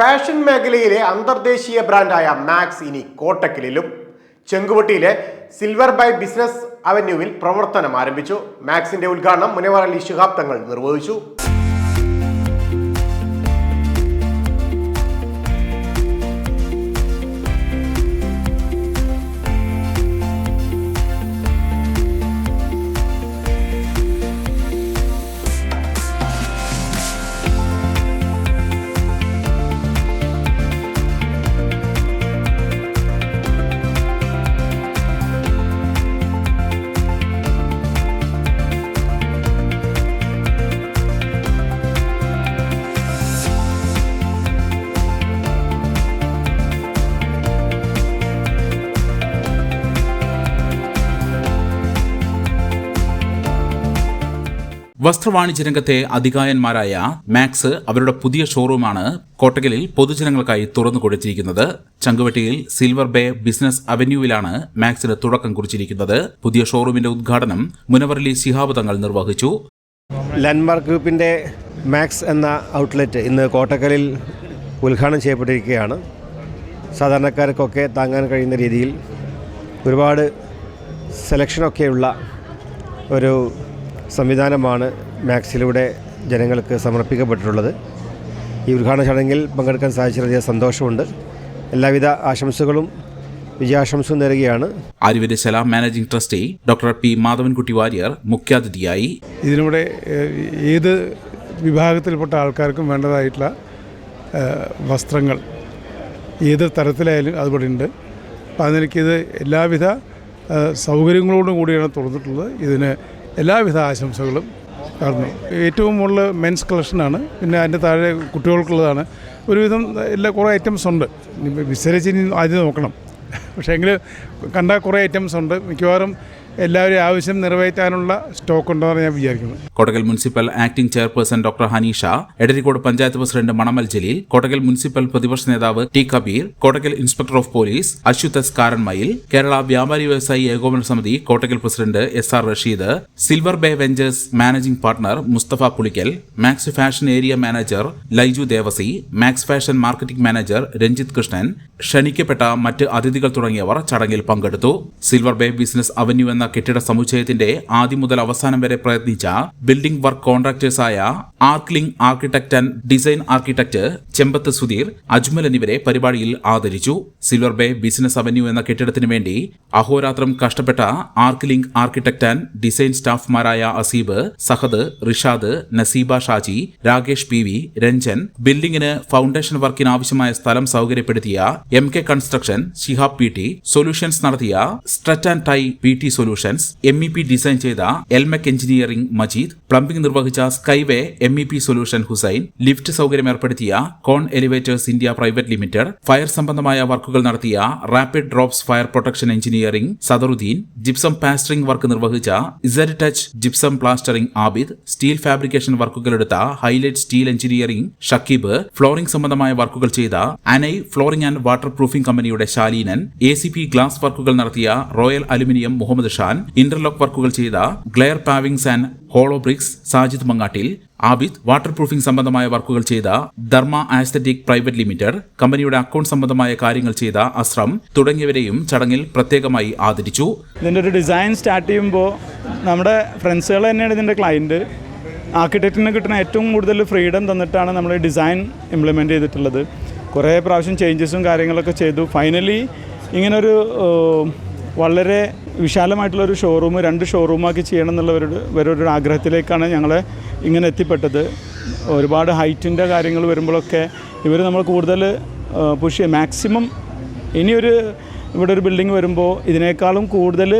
Fashion മേഖലയിലെ അന്തർദേശീയ ബ്രാൻഡായ മാക്സ് ഇനി കോട്ടക്കലിലും. ചെങ്കുവട്ടിയിലെ സിൽവർ ബൈ ബിസിനസ് അവന്യൂവിൽ പ്രവർത്തനം ആരംഭിച്ചു. മാക്സിന്റെ ഉദ്ഘാടനം മുനവർ അലി തങ്ങൾ നിർവഹിച്ചു. വസ്ത്രവാണിജ്യ രംഗത്തെ അധികായന്മാരായ മാക്സ് അവരുടെ പുതിയ ഷോറൂമാണ് കോട്ടകലിൽ പൊതുജനങ്ങൾക്കായി തുറന്നു കൊടുത്തിരിക്കുന്നത്. ചങ്കുവെട്ടിയിൽ സിൽവർ ബേ ബിസിനസ് അവന്യൂവിലാണ് മാക്സിന് തുടക്കം കുറിച്ചിരിക്കുന്നത്. പുതിയ ഷോറൂമിന്റെ ഉദ്ഘാടനം മുനവറലി ശിഹാബ് തങ്ങൾ നിർവഹിച്ചു. ലാൻഡ്മാർക്ക് ഗ്രൂപ്പിന്റെ മാക്സ് എന്ന ഔട്ട്ലെറ്റ് ഇന്ന് കോട്ടക്കലിൽ ഉദ്ഘാടനം ചെയ്യപ്പെട്ടിരിക്കുകയാണ്. സാധാരണക്കാർക്കൊക്കെ താങ്ങാൻ കഴിയുന്ന രീതിയിൽ ഒരുപാട് സെലക്ഷനൊക്കെയുള്ള ഒരു സംവിധാനമാണ് മാക്സിലൂടെ ജനങ്ങൾക്ക് സമർപ്പിക്കപ്പെട്ടിട്ടുള്ളത്. ഈ ഉദ്ഘാടന ചടങ്ങിൽ പങ്കെടുക്കാൻ സാധിച്ചതിൽ സന്തോഷമുണ്ട്. എല്ലാവിധ ആശംസകളും വിജയാശംസയും നേരുകയാണ്. ആര്യവര്യ സലാം managing trustee doctor P Madhavankutty Warrier മുഖ്യാതിഥിയായി. ഇതിലൂടെ ഏത് വിഭാഗത്തിൽപ്പെട്ട ആൾക്കാർക്കും വേണ്ടതായിട്ടുള്ള വസ്ത്രങ്ങൾ ഏത് തരത്തിലായാലും അതുപോലെ ഉണ്ട്. അപ്പോൾ അതിനെനിക്കിത് എല്ലാവിധ സൗകര്യങ്ങളോടും കൂടിയാണ് തുറന്നിട്ടുള്ളത്. ഇതിന് എല്ലാവിധ ആശംസകളും കാരണം ഏറ്റവും മുകളിൽ മെൻസ് കളക്ഷനാണ് പിന്നെ അതിന്റെ താഴെ കുട്ടികൾക്കുള്ളതാണ്. ഒരുവിധം എല്ലാ കുറേ ഐറ്റംസ് ഉണ്ട്. ഇനി വിസ്തരിച്ച് ഇനി ആദ്യം നോക്കണം. പക്ഷേ എങ്കിൽ കണ്ട കുറേ ഐറ്റംസ് ഉണ്ട്. മിക്കവാറും എല്ലാവരും ആവശ്യം നിറവേറ്റാനുള്ള സ്റ്റോക്ക് ഉണ്ടെന്നാണ് ഞാൻ വിചാരിക്കുന്നത്. Kottakkal municipal acting chairperson doctor Haneesha Edarikode panchayat president Manammal Jaleel Kottakkal municipal പ്രതിപക്ഷ നേതാവ് T Kabeer Kottakkal inspector of police Aswath S കാരൺമയിൽ Kerala Vyapari Vyavasayi Ekopana Samithi Kottakkal president S R Rasheed Silver Bay Ventures managing partner Mustafa Pulikkal Max Fashion area manager Laiju Devasy Max Fashion marketing manager Ranjith Krishnan ക്ഷണിക്കപ്പെട്ട മറ്റ് അതിഥികൾ തുടങ്ങിയവർ ചടങ്ങിൽ പങ്കെടുത്തു. Silver bay business avenue എന്ന കെട്ടിട സമുച്ചയത്തിന്റെ ആദ്യം മുതൽ അവസാനം വരെ പ്രയത്നിച്ച building work കോൺട്രാക്ടേഴ്സായ Arkling architect and design architect Chembath Sudheer Ajmal എന്നിവരെ പരിപാടിയിൽ ആദരിച്ചു. സിൽവർ ബേ ബിസിനസ് അവന്യൂ എന്ന കെട്ടിടത്തിന് വേണ്ടി അഹോരാത്രം കഷ്ടപ്പെട്ട ആർക്ലിംഗ് ആർക്കിടെക്ട് ആൻഡ് ഡിസൈൻ സ്റ്റാഫ്മാരായ അസീബ് സഹദ് റിഷാദ് നസീബ ഷാജി രാകേഷ് പി വി രഞ്ജൻ ബിൽഡിംഗിന് ഫൗണ്ടേഷൻ വർക്കിന് ആവശ്യമായ സ്ഥലം സൗകര്യപ്പെടുത്തിയ M K construction Shihab P T solutions നടത്തിയ strut and tie P T solutions M E P design ചെയ്ത എൽമെക് എഞ്ചിനീയറിംഗ് മജീദ് പ്ലംബിംഗ് നിർവഹിച്ച Skyway M E P solution Hussain lift സൗകര്യം ഏർപ്പെടുത്തിയ Kone elevators India private limited fire സംബന്ധമായ വർക്കുകൾ നടത്തിയ Rapid Drops fire protection engineering Sadaruddeen gypsum plastering work നിർവഹിച്ച Z touch gypsum plastering Abid steel fabrication വർക്കുകൾ എടുത്ത Highlight steel engineering Shakeeb flooring സംബന്ധമായ വർക്കുകൾ ചെയ്ത അനൈ ഫ്ലോറിംഗ് ആൻഡ് വാട്ടർ പ്രൂഫിംഗ് കമ്പനിയുടെ Shaleenan A C P glass വർക്കുകൾ നടത്തിയ Royal aluminium Muhammed Shan interlock വർക്കുകൾ ചെയ്ത Glare pavings and hollow bricks Sajid Mangattil Abid waterproofing സംബന്ധമായ വർക്കുകൾ ചെയ്ത ധർമ്മ ആസ്തറ്റിക് പ്രൈവറ്റ് ലിമിറ്റഡ് കമ്പനിയുടെ അക്കൗണ്ട് സംബന്ധമായ കാര്യങ്ങൾ ചെയ്ത അസ്രം തുടങ്ങിയവരെയും ചടങ്ങിൽ പ്രത്യേകമായി ആദരിച്ചു. ഇതിന്റെ ഒരു ഡിസൈൻ സ്റ്റാർട്ട് ചെയ്യുമ്പോൾ നമ്മുടെ ഫ്രണ്ട്സുകൾ തന്നെയാണ് ഇതിന്റെ ക്ലയന്റ് ആർക്കിടെക്റ്റിന് കിട്ടുന്ന ഏറ്റവും കൂടുതൽ ഫ്രീഡം തന്നിട്ടാണ് നമ്മൾ ഡിസൈൻ ഇംപ്ലിമെന്റ് ചെയ്തിട്ടുള്ളത്. കുറേ പ്രാവശ്യം ചേഞ്ചസും കാര്യങ്ങളൊക്കെ ചെയ്തു. ഫൈനലി ഇങ്ങനൊരു ഏഹ്, വളരെ വിശാലമായിട്ടുള്ളൊരു ഷോറൂം രണ്ട് ഷോറൂമാക്കി ചെയ്യണം എന്നുള്ളവരുടെ ഇവരുടെ ആഗ്രഹത്തിലേക്കാണ് ഞങ്ങൾ ഇങ്ങനെ എത്തിപ്പെട്ടത്. ഒരുപാട് ഹൈറ്റിന്റെ കാര്യങ്ങൾ വരുമ്പോഴൊക്കെ ഇവർ നമ്മൾ കൂടുതൽ പുഷ് മാക്സിമം ഇനിയൊരു ഇവിടെ ഒരു ബിൽഡിംഗ് വരുമ്പോൾ ഇതിനേക്കാളും കൂടുതൽ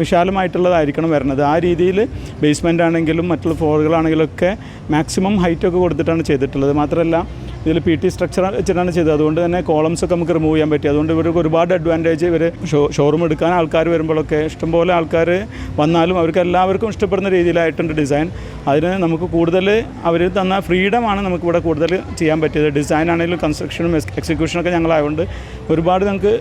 വിശാലമായിട്ടുള്ളതായിരിക്കണം വരുന്നത് ആ രീതിയിൽ ബേസ്മെന്റ് ആണെങ്കിലും മറ്റുള്ള ഫ്ലോറുകളാണെങ്കിലും ഒക്കെ മാക്സിമം ഹൈറ്റൊക്കെ കൊടുത്തിട്ടാണ് ചെയ്തിട്ടുള്ളത്. മാത്രമല്ല ഇതിൽ പി ടി സ്ട്രക്ചർ വെച്ചിട്ടാണ് ചെയ്തത്. അതുകൊണ്ട് തന്നെ കോളംസ് ഒക്കെ നമുക്ക് റിമൂവ് ചെയ്യാൻ പറ്റി. അതുകൊണ്ട് ഇവർക്ക് ഒരുപാട് അഡ്വാന്റേജ് ഇവർ ഷോ ഷോറൂം എടുക്കാൻ ആൾക്കാർ വരുമ്പോഴൊക്കെ ഇഷ്ടംപോലെ ആൾക്കാർ വന്നാലും അവർക്ക് എല്ലാവർക്കും ഇഷ്ടപ്പെടുന്ന രീതിയിലായിട്ടുണ്ട് ഡിസൈൻ അതിന് നമുക്ക് കൂടുതൽ അവർ തന്ന ഫ്രീഡമാണ് നമുക്ക് ഇവിടെ കൂടുതൽ ചെയ്യാൻ പറ്റിയത്. ഡിസൈൻ ആണെങ്കിലും കൺസ്ട്രക്ഷനും എക്സിക്യൂഷനൊക്കെ ഞങ്ങളായതുകൊണ്ട് ഒരുപാട് നമുക്ക്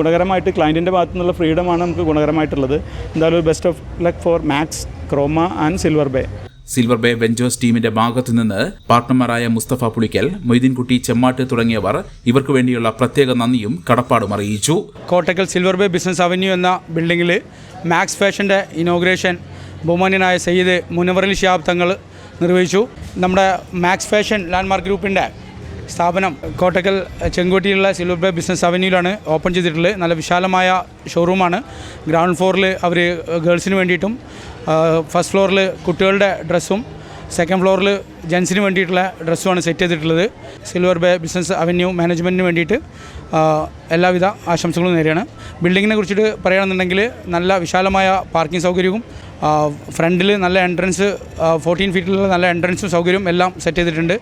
ഗുണകരമായിട്ട് ക്ലയന്റിന്റെ ഭാഗത്തു നിന്നുള്ള ഫ്രീഡമാണ് നമുക്ക് ഗുണകരമായിട്ടുള്ളത്. എന്തായാലും best of luck for Max Croma and Silver Bay Silver Bay Ventures ടീമിന്റെ ഭാഗത്തു നിന്ന് പാർട്ട്ണർമാരായ മുസ്തഫ പുളിക്കൽ മൊയ്തീൻകുട്ടി ചെമ്മാട്ട് തുടങ്ങിയവർ ഇവർക്ക് വേണ്ടിയുള്ള പ്രത്യേക നന്ദിയും കടപ്പാടും അറിയിച്ചു. Kottakkal Silver Bay Business Avenue എന്ന ബിൽഡിംഗിൽ മാക്സ് ഫാഷന്റെ ഇനോഗ്രേഷൻ ബഹുമാന്യനായ സയ്യിദ് മുനവറിൽ ഷിയാബ് തങ്ങൾ നിർവഹിച്ചു. നമ്മുടെ മാക്സ് ഫാഷൻ ലാൻഡ്മാർക്ക് ഗ്രൂപ്പിന്റെ സ്ഥാപനം കോട്ടക്കൽ ചെങ്കോട്ടിയിലുള്ള സിൽവർ ബിസിനസ് അവന്യൂലാണ് ഓപ്പൺ ചെയ്തിട്ടുള്ളത്. നല്ല വിശാലമായ ഷോറൂമാണ്. ഗ്രൗണ്ട് ഫ്ലോറിൽ അവർ ഗേൾസിന് വേണ്ടിയിട്ടും ഫസ്റ്റ് ഫ്ലോറിൽ കുട്ടികളുടെ ഡ്രസ്സും സെക്കൻഡ് ഫ്ലോറിൽ ജെൻസിന് വേണ്ടിയിട്ടുള്ള ഡ്രസ്സുമാണ് സെറ്റ് ചെയ്തിട്ടുള്ളത്. സിൽവർ ബേ ബിസിനസ് അവന്യൂ മാനേജ്മെന്റിന് വേണ്ടിയിട്ട് എല്ലാവിധ ആശംസകളും നേരെയാണ് ബിൽഡിങ്ങിനെ കുറിച്ചിട്ട് പറയുകയാണെന്നുണ്ടെങ്കിൽ നല്ല വിശാലമായ പാർക്കിംഗ് സൗകര്യവും ഫ്രണ്ടിൽ നല്ല എൻട്രൻസ് ഫോർട്ടീൻ ഫീറ്റിലുള്ള നല്ല എൻട്രൻസും സൗകര്യവും എല്ലാം സെറ്റ് ചെയ്തിട്ടുണ്ട്.